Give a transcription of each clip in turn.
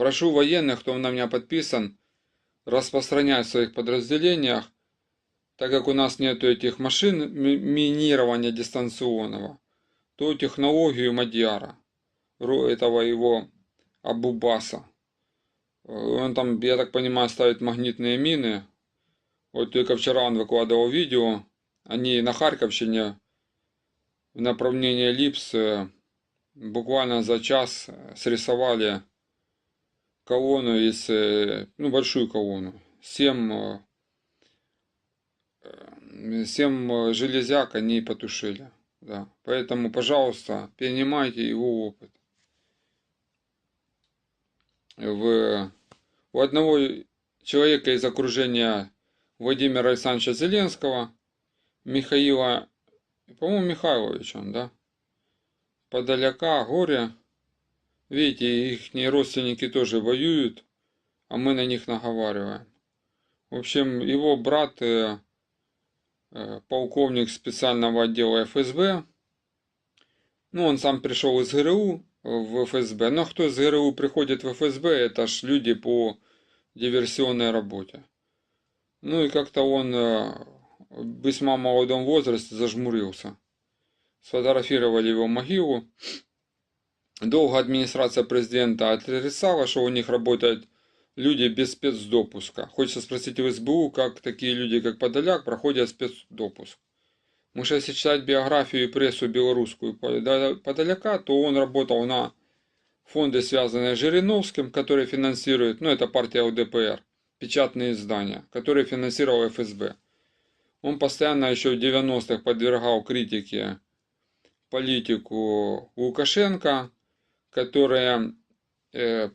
Прошу военных, кто на меня подписан, распространять в своих подразделениях, так как у нас нету этих машин ми- минирования дистанционного, то технологию Мадьяра, этого его Абубаса. Э, Он там, я так понимаю, ставит магнитные мины. Вот только вчера он выкладывал видео. Они на Харьковщине в направлении Липс э, буквально за час э, срисовали колонну из, э, ну, большую колонну. Семь, э, э, семь э, железяк они потушили. Да. Поэтому, пожалуйста, перенимайте его опыт. В, у одного человека из окружения Владимира Александровича Зеленского, Михаила, по-моему, Михайловича, да? Подоляка, горе. Видите, их родственники тоже воюют, а мы на них наговариваем. В общем, его брат, э, э, полковник специального отдела ФСБ, ну, он сам пришел из ГРУ в ФСБ. Но кто из ГРУ приходит в ФСБ, это ж люди по диверсионной работе. Ну и как-то он э, в весьма молодом возрасте зажмурился. Сфотографировали его могилу. Долго администрация президента отрицала, что у них работают люди без спецдопуска. Хочется спросить в СБУ, как такие люди, как Подоляк, проходят спецдопуск. Потому что если читать биографию и прессу белорусскую Подоляка, то он работал на фонды, связанные с Жириновским, которые финансируют, ну это партия УДПР, печатные издания, которые финансировал ФСБ. Он постоянно еще в 90-х подвергал критике политику Лукашенко, которая, э,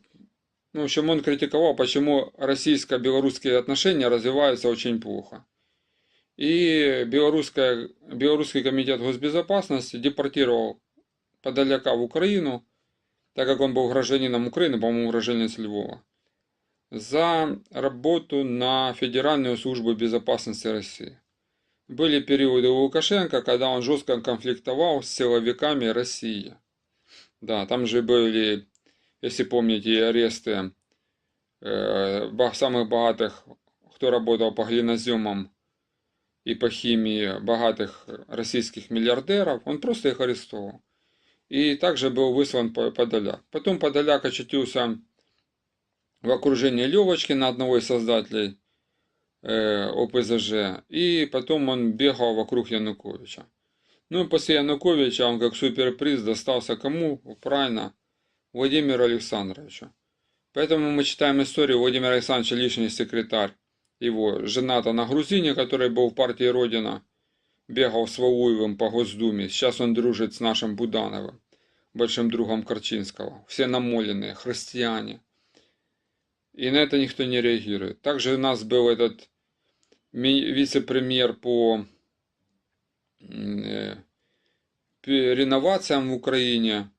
ну, в общем, он критиковал, почему российско-белорусские отношения развиваются очень плохо. И белорусская, Белорусский комитет госбезопасности депортировал Подоляка в Украину, так как он был гражданином Украины, по-моему, гражданин Львова, за работу на Федеральную службу безопасности России. Были периоды у Лукашенко, когда он жестко конфликтовал с силовиками России. Да, там же были, если помните, аресты э, самых богатых, кто работал по глиноземам и по химии богатых российских миллиардеров. Он просто их арестовал. И также был выслан Подоляк. Потом Подоляк очутился в окружении Левочкина, одного из создателей э, ОПЗЖ. И потом он бегал вокруг Януковича. Ну и после Януковича он как суперприз достался кому? Правильно, Владимиру Александровичу. Поэтому мы читаем историю Владимира Александровича, личный секретарь его, жената на грузине, который был в партии Родина, бегал с Валуевым по Госдуме. Сейчас он дружит с нашим Будановым, большим другом Корчинского. Все намоленные, христиане. И на это никто не реагирует. Также у нас был этот вице-премьер по реновациям в Украине,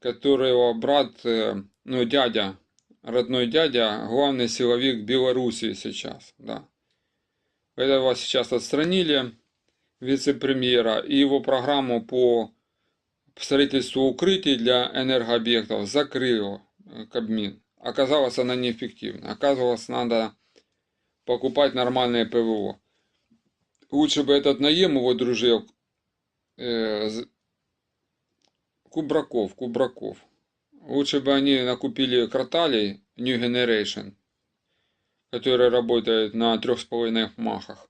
которого брат, э, ну, дядя, родной дядя, главный силовик Белоруссии сейчас, да. Этого сейчас отстранили, вице-премьера, и его программу по строительству укрытий для энергообъектов закрыл э, Кабмин. Оказалось, она неэффективна. Оказалось, надо покупать нормальное ПВО. Лучше бы этот наем его дружил. Э, Кубраков, Кубраков. Лучше бы они накупили краталей New Generation, которые работают на 3,5 махах.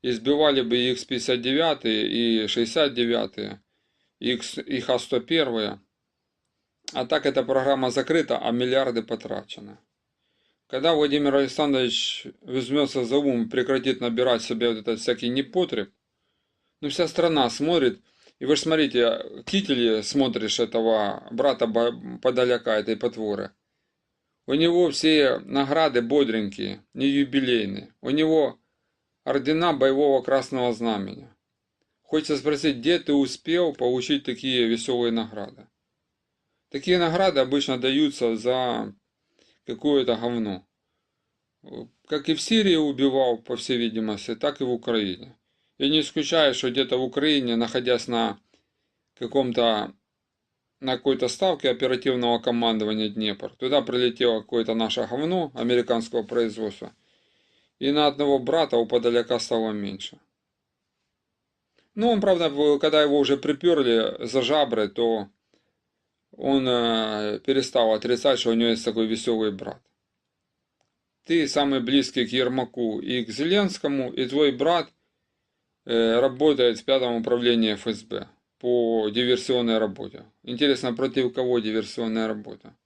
И сбивали бы X59 и 69, X, и Х-101. А так эта программа закрыта, а миллиарды потрачены. Когда Владимир Александрович возьмется за ум, прекратит набирать себе вот этот всякий непотреб, ну вся страна смотрит, и вы же смотрите, кители смотришь этого брата Подоляка, этой потворы. У него все награды бодренькие, не юбилейные. У него ордена боевого красного знамени. Хочется спросить, где ты успел получить такие веселые награды? Такие награды обычно даются за какое-то говно. Как и в Сирии убивал, по всей видимости, так и в Украине. Я не исключаю, что где-то в Украине, находясь на каком-то на какой-то ставке оперативного командования Днепр. Туда прилетело какое-то наше говно американского производства. И на одного брата у подаляка стало меньше. Ну, он, правда, когда его уже приперли за жабры, то он э, перестал отрицать, что у него есть такой веселый брат. Ты самый близкий к Ермаку и к Зеленскому, и твой брат э, работает в пятом управлении ФСБ по диверсионной работе. Интересно, против кого диверсионная работа?